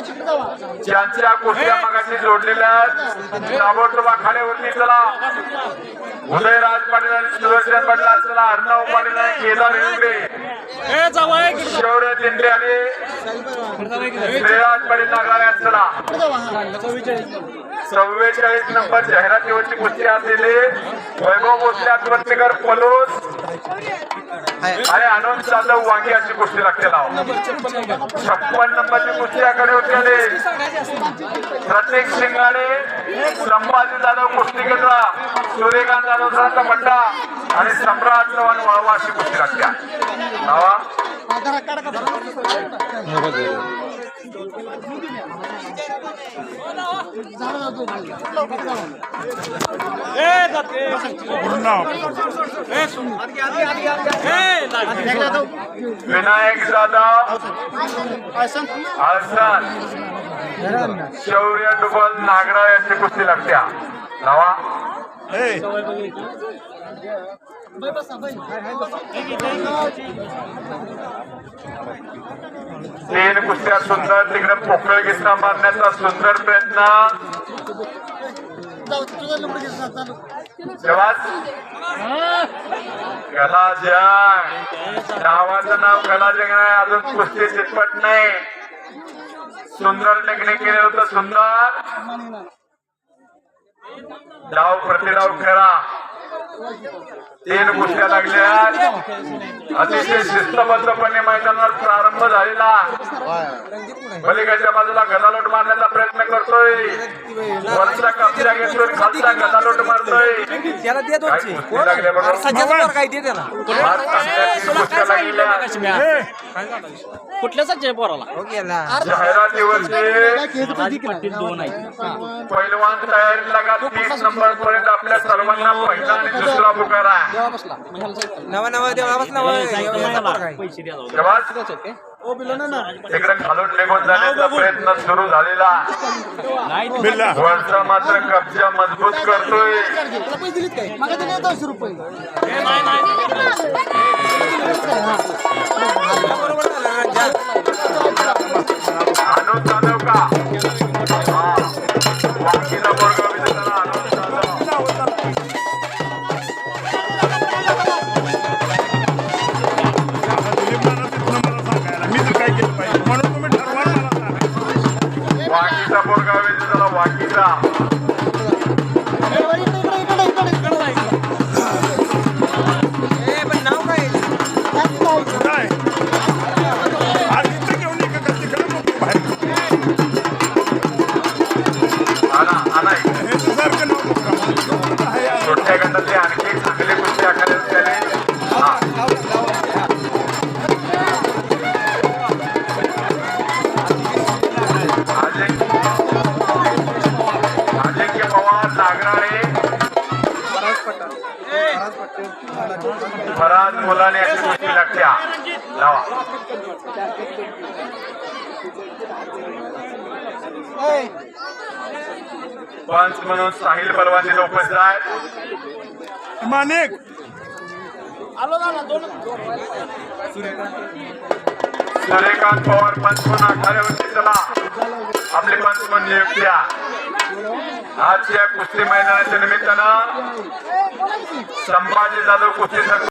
ज्यांच्या कुठल्या मगाशी जोडलेल्या आहेत ताबडतोब आखाड्यावरती चला. उदयराज पाटील आणि सुदर्शन पाटील चला. अर्णव पाटील आणि केदार हिंगडे शौर्य दिंडे आणि श्रेयाज पाटील नागाऱ्यात चला चव्वेचाळीस नंबर जाहिरातीवरची कुस्ती असलेली वैभव भोसले आत्महत्येकर पलोस आणि आनंद जाधव वांगी अशी कुस्ती लागते नाव छप्पन नंबरची कुस्ती आकडे होती आणि प्रत्येक शिंगाडे संभाजी जाधव कुस्ती घेतला. सूर्यकांत जाधव सरांचा बंडा आणि सम्राट चव्हाण वळवा अशी कुस्ती लागत्या विनायक दादा हसन शौर्य डुबल नागरा यांची कुस्ती लागत्या नवा तीन कुस्त्या सुंदर तिकडे पोकळ किस्सा मारण्याचा सुंदर प्रयत्न. तेव्हाच गलाजंग नावाचं नाव गलाजंग आहे अजून कुस्ती चितपट नाही. सुंदर टेक्निक केलं होतं सुंदर. डाव प्रतिडाव खेळा तीन कुस्त्या लागल्या. अतिशय शिस्तबद्धपणे मैदानावर प्रारंभ झालेला. पलीकडच्या बाजूला गदालोट मारण्याचा प्रयत्न करतोय. वरचा कब्जा घेतोय खालचा गदालोट मारतोय. त्याला दे काय दोनशे कुस्ती लागल्या बरोबर सध्याचा काय दे त्याला? फार चांगल्या तीन कुस्त्या लागलेल्या कुठल्याच आहे पोराला? हो गेला. जाहिरातीवरचे दोन आहे पैलवान तयारी लागा तीस नंबर पर्यंत आपल्या सर्वांना पहिला आणि दुसरा पुकारा. नवा नवा देवा बस नवा. पैसे द्या तिकडे खालून निघून जाण्याचा प्रयत्न सुरू झालेला. वरचा मात्र कब्जा मजबूत करतोय. आणू वाकीचा. बोरगाव विजेत्याला वाकीचा पण नाव काय मुलाने अशी कुस्ती लागत्या लावा. पंच म्हणून साहिल परवानी उपस्थित आहेत माणिक. सूर्यकांत पवार पंच म्हणून आखाड्यावरती चला आपले पंच म्हणून नियुक्ती. आजच्या कुस्ती मैदानाच्या निमित्तानं संभाजी जाधव कुस्ती